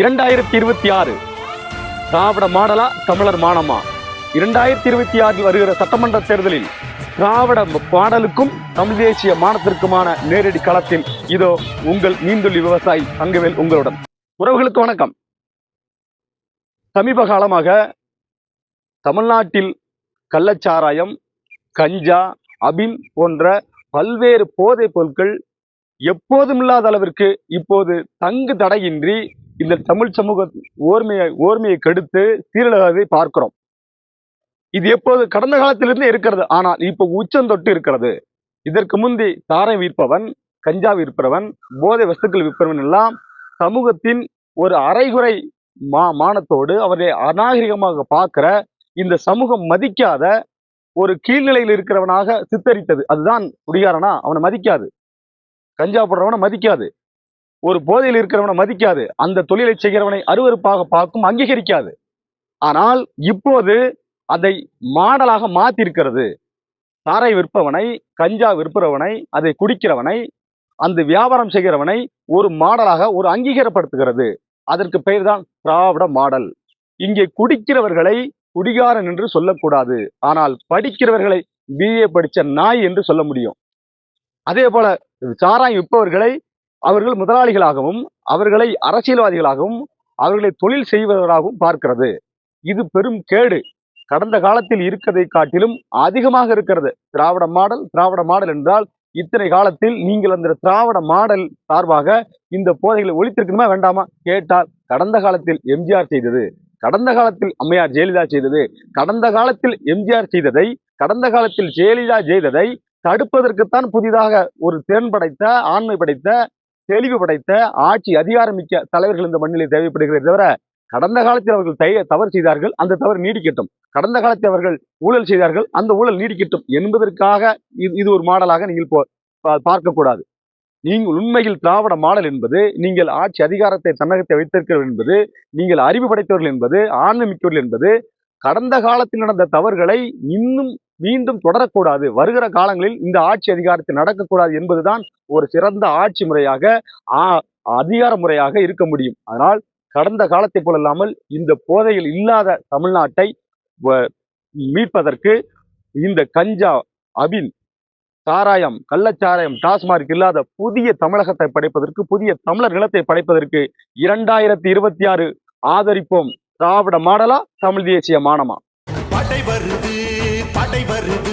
இரண்டாயிரத்தி இருபத்தி ஆறு. திராவிட மாடலா தமிழர் மானமா? இரண்டாயிரத்தி இருபத்தி ஆறில் வருகிற சட்டமன்ற தேர்தலில் திராவிட பாடலுக்கும் தமிழ் தேசிய மானத்திற்குமான நேரடி களத்தில் இதோ உங்கள் மீன்துள்ளி விவசாயி தங்கவேல் உங்களுடன். உறவுகளுக்கு வணக்கம். சமீப காலமாக தமிழ்நாட்டில் கள்ளச்சாராயம் கஞ்சா அபின் போன்ற பல்வேறு போதைப் பொருட்கள் எப்போதும் இல்லாத அளவிற்கு இப்போது தங்கு தடையின்றி இந்த தமிழ் சமூக ஓர்மையை ஓர்மையை கெடுத்து சீரழகாவை பார்க்கிறோம். இது எப்போது? கடந்த காலத்திலிருந்து இருக்கிறது. ஆனால் இப்போ உச்சம் தொட்டு இருக்கிறது. இதற்கு முந்தி தாரை விற்பவன் கஞ்சா விற்பவன் போதை வஸ்துக்கள் விற்பவன் எல்லாம் சமூகத்தின் ஒரு அரைகுறை மா மானத்தோடு அவரை அநாகரிகமாக பார்க்கிற இந்த சமூகம் மதிக்காத ஒரு கீழ்நிலையில் இருக்கிறவனாக சித்தரித்தது. அதுதான் குடிகாரனா? அவனை மதிக்காது. கஞ்சா போடுறவனை மதிக்காது. ஒரு போதையில் இருக்கிறவனை மதிக்காது. அந்த தொழிலை செய்கிறவனை அருவருப்பாக பார்க்கும் அங்கீகரிக்காது. ஆனால் இப்போது அதை மாடலாக மாத்திருக்கிறது சாரை விற்பவனை கஞ்சா விற்பவனை அதை குடிக்கிறவனை அந்த வியாபாரம் செய்கிறவனை ஒரு மாடலாக ஒரு அங்கீகாரப்படுத்துகிறது. அதற்கு பெயர்தான் திராவிட மாடல். இங்கே குடிக்கிறவர்களை குடிகாரன் என்று சொல்லக்கூடாது. ஆனால் படிக்கிறவர்களை பிஏ படிச்ச நாய் என்று சொல்ல முடியும். அதே போல சாராய் விற்பவர்களை அவர்கள் முதலாளிகளாகவும் அவர்களை அரசியல்வாதிகளாகவும் அவர்களை தொழில் செய்வதாகவும் பார்க்கிறது. இது பெரும் கேடு. கடந்த காலத்தில் இருக்கதை காட்டிலும் அதிகமாக இருக்கிறது. திராவிட மாடல் திராவிட மாடல் என்றால் இத்தனை காலத்தில் நீங்கள் அந்த திராவிட மாடல் சார்பாக இந்த போதைகளை ஒழித்திருக்கணுமா வேண்டாமா? கேட்டால் கடந்த காலத்தில் எம்ஜிஆர் செய்தது கடந்த காலத்தில் அம்மையார் ஜெயலலிதா செய்தது கடந்த காலத்தில் எம்ஜிஆர் செய்ததை கடந்த காலத்தில் ஜெயலலிதா செய்ததை தடுப்பதற்குத்தான் புதிதாக ஒரு திறன் படைத்த ஆண்மை படைத்த தெளிவு படைத்த ஆட்சி அதிகாரமிக்க தலைவர்கள் இந்த மண்ணிலே தேவைப்படுகிறது தவிர கடந்த காலத்தில் அவர்கள் தவறு செய்தார்கள் அந்த தவறு நீடிக்கட்டும். கடந்த காலத்தில் அவர்கள் ஊழல் செய்தார்கள் அந்த ஊழல் நீடிக்கட்டும் என்பதற்காக இது இது ஒரு மாடலாக நீங்கள் போ- பா- பார்க்கக்கூடாது. நீங்கள் உண்மையில் திராவிட மாடல் என்பது நீங்கள் ஆட்சி அதிகாரத்தை தன்னகத்தை வைத்திருக்கிறீர்கள் என்பது நீங்கள் அறிவு படைத்தவர்கள் என்பது ஆண்மை என்பது கடந்த காலத்தில் நடந்த தவறுகளை இன்னும் மீண்டும் தொடரக்கூடாது. வருகிற காலங்களில் இந்த ஆட்சி அதிகாரத்தில் நடக்கக்கூடாது என்பதுதான் ஒரு சிறந்த ஆட்சி முறையாக அதிகார முறையாக இருக்க முடியும். அதனால் கடந்த காலத்தை போலல்லாமல் இந்த போதையில் இல்லாத தமிழ்நாட்டை வ- மீட்பதற்கு இந்த கஞ்சா அபின் சாராயம் கள்ளச்சாராயம் டாஸ்மார்க் இல்லாத புதிய தமிழகத்தை படைப்பதற்கு புதிய தமிழர் நிலத்தை படைப்பதற்கு இரண்டாயிரத்தி இருபத்தி ஆறு ஆதரிப்போம். திராவிட மாடலா தமிழ் தேசிய மானமா? படை வருது படை வருது.